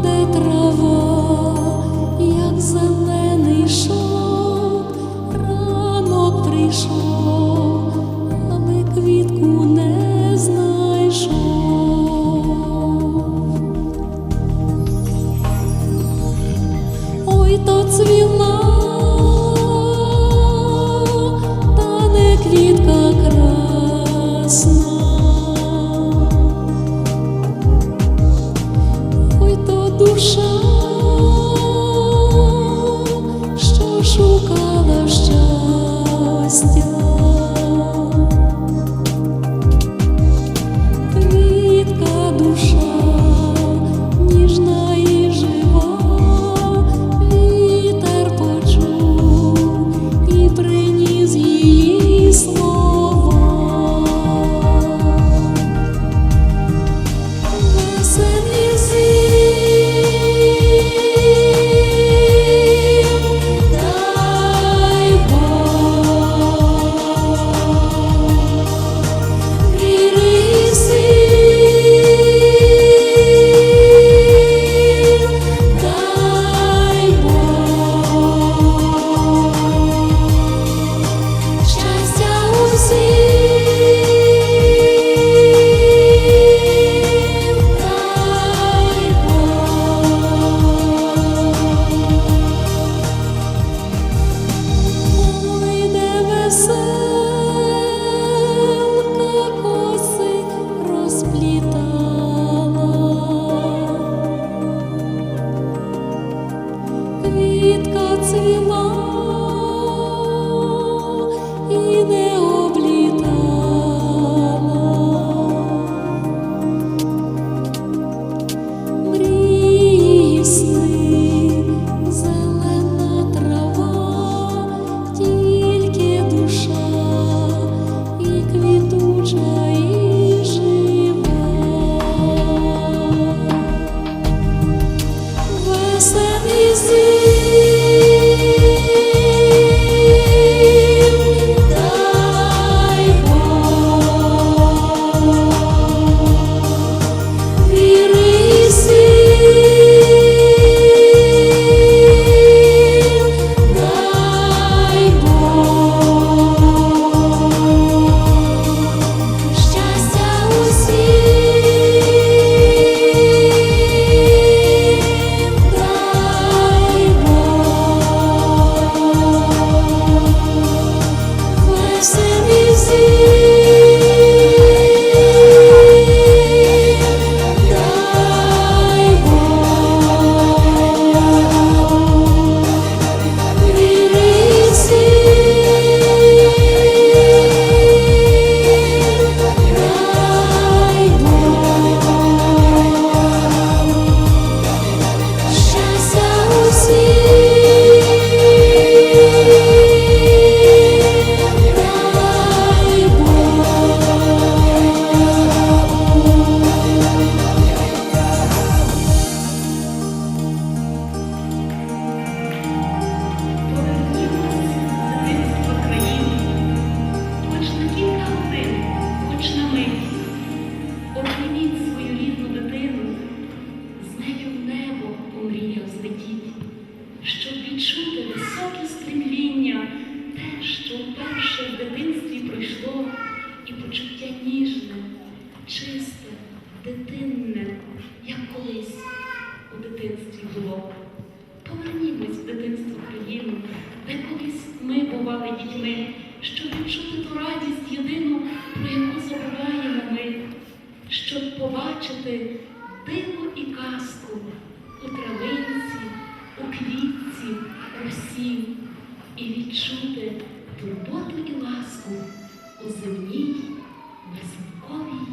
де треба. щоб відчути високе стремління, те, що вперше в дитинстві пройшло, і почуття ніжне, чисте, дитинне. І відчути турботу і ласку у земній веселковій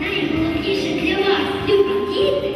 Найголовніше для вас, любі діти,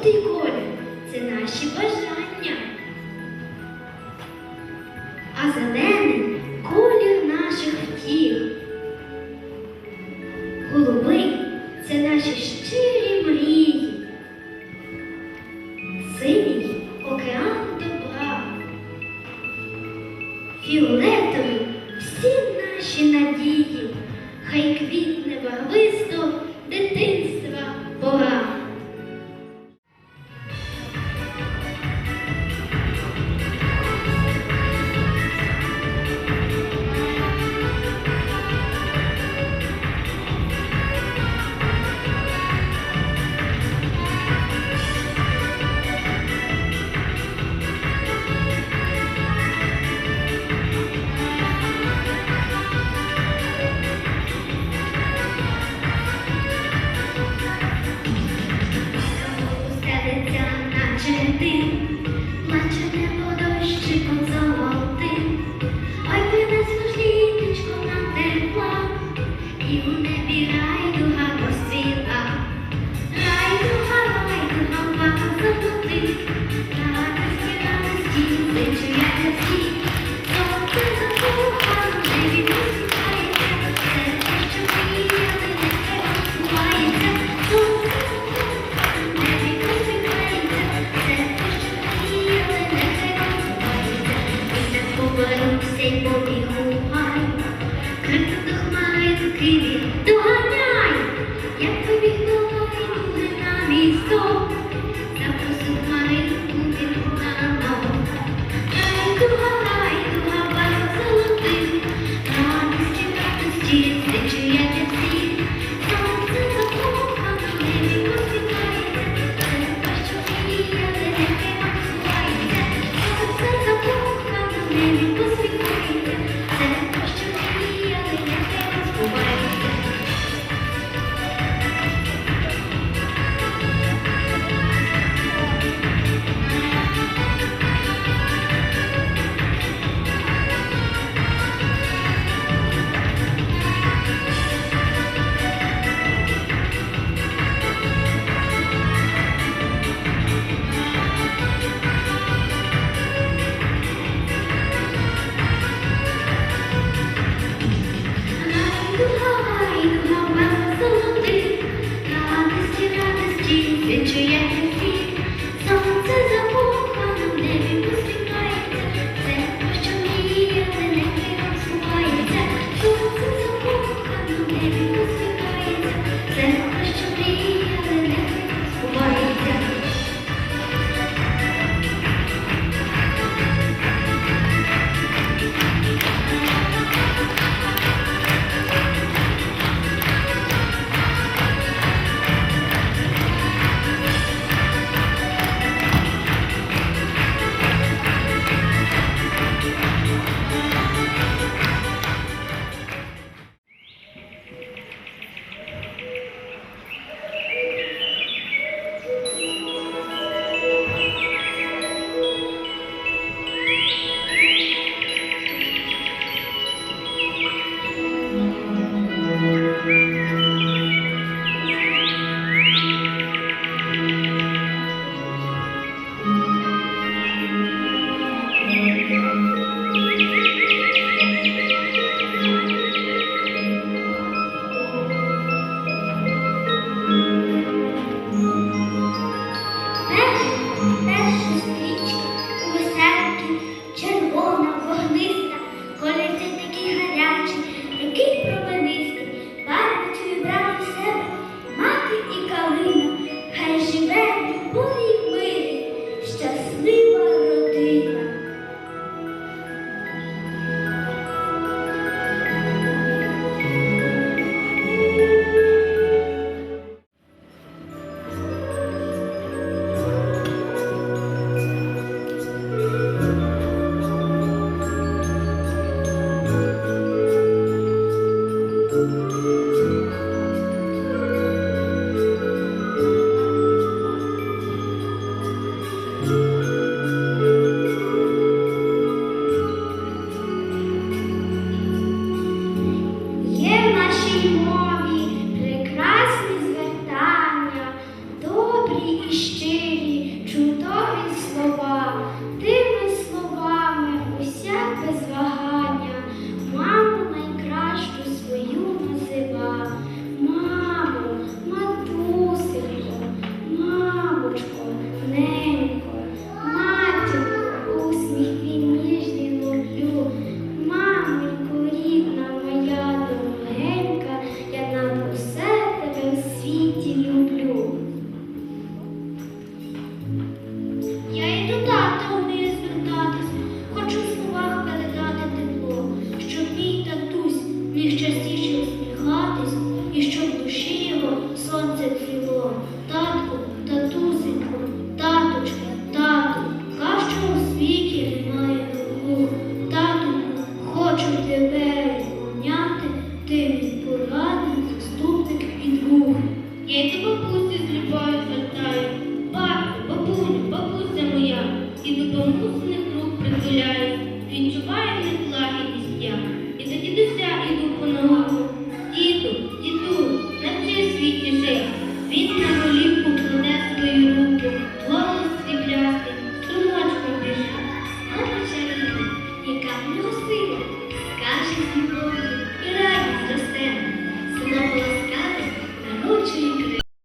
contigo. rainbow behind.